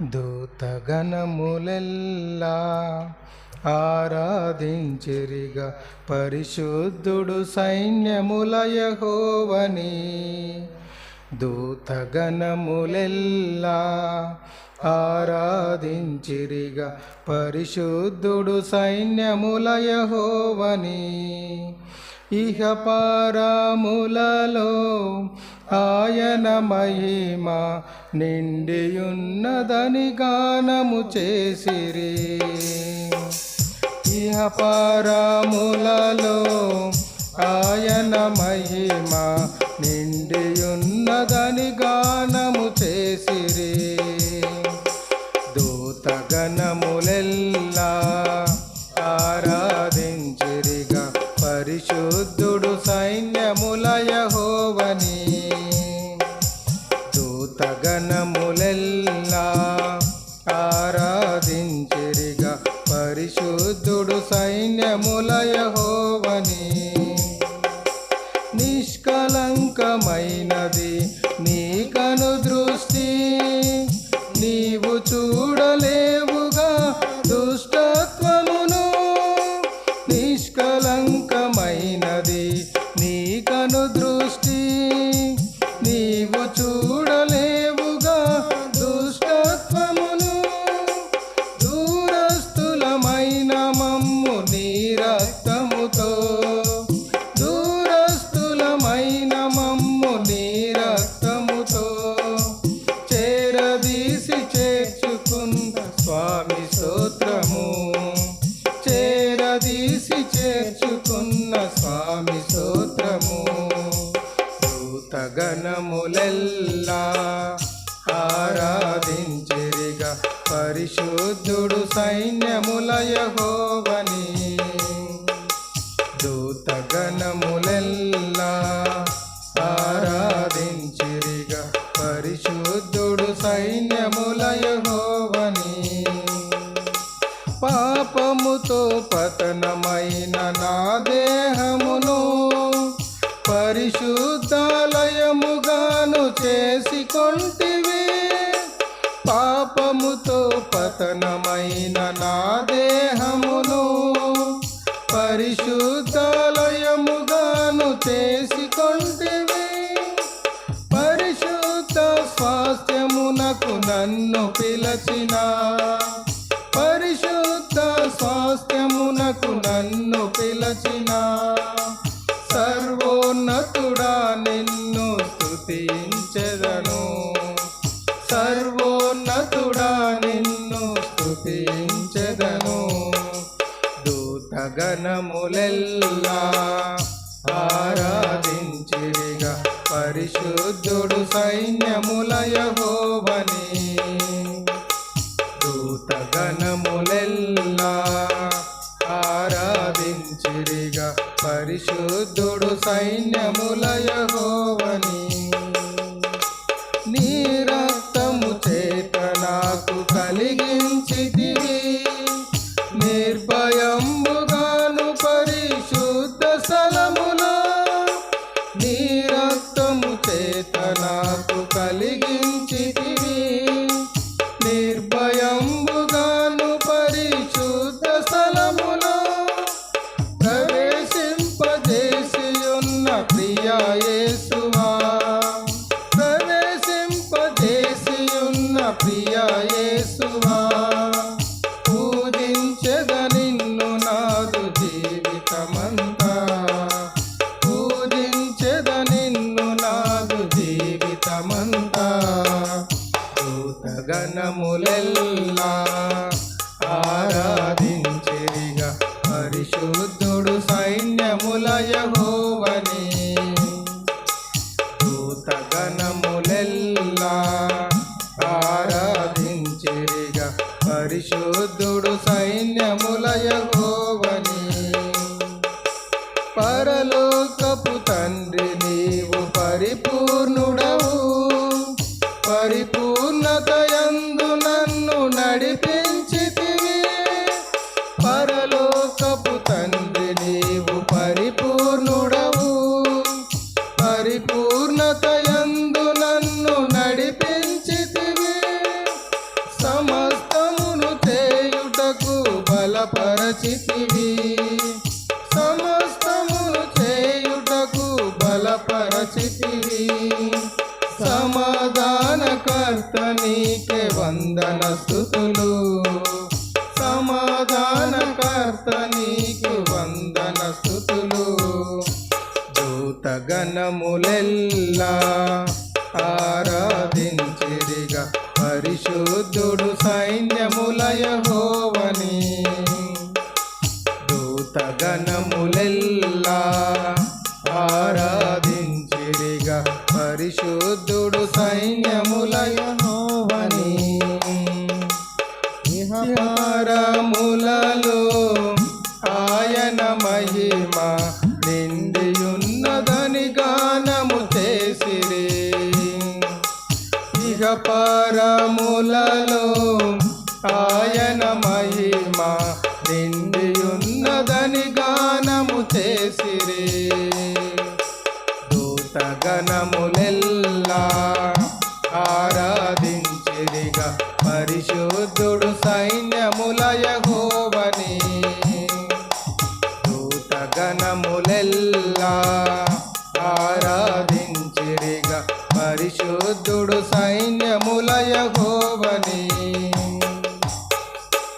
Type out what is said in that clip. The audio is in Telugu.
దూతగణములెల్లా ఆరాధించిరిగా పరిశుద్ధుడు సైన్యములయహోవని దూతగణములెల్లా ఆరాధించిరిగా పరిశుద్ధుడు సైన్యములయహోవని ఇహ పారాములలో ఆయన మహిమ నిండియున్నదని గానము చేసిరి. ఇహ ఆయన మహిమ నిండియున్నదని గానము చేసిరి. దూతగణములెల్ ఆరాధించిరిగా. పరిశుద్ధుడు సైన్యముల యెహోవని దూతగణములెల్లా ఆరాధించిరిగా పరిశుద్ధుడు సైన్యముల యెహోవని. దూతగణములెల్లా ఆరాధించిరిగా పరిశుద్ధుడు సైన్యముల యెహోవని. పాపముతో పతనమైన నా దేహమును చేసి కొంటివి పాపముతో పతనమైన నా దేహమును పరిశుద్ధాలయముగాను చేసి కొంటివి పరిశుద్ధ స్వాస్థ్యమునకు నన్ను పిలచిన పరిశుద్ధ స్వాస్థ్యమునకు నన్ను పిలచిన సర్వోన్నతుడా నిన్ను స్తుతించెదను సర్వోన్నతుడా నిన్ను స్థుతించెదను దూతగణములెల్లా ఆరాధించిరిగా. పరిశుద్ధుడు సైన్యముల Yesu పరిశుద్ధుడు సైన్యములయగోవని పరలోకపు తండ్రి నీవు పరిపూర్ణుడవు. పరిపూర్ణతయందు నన్ను నడిపించితివి. పరలోకపు తండ్రి నీవు పరిపూర్ణుడవు. పరిపూర్ణ వందన స్థుతులు. సమాధానకర్త నీకు వందన స్థుతులు. దూతగణములెల్లా ఆరాధించిరిగా పరిశుద్ధుడు సైన్యములయ ఇహ పరములలో ఆయన మహిమ నిండియున్నదని గానము చేసిరి. దూతగణములెల్లా ఆరాధించిరిగా పరిశుద్ధుడు సైన్యములయహోవని దూతగణములెల్లా ਦੁੜ ਸਾਈਨ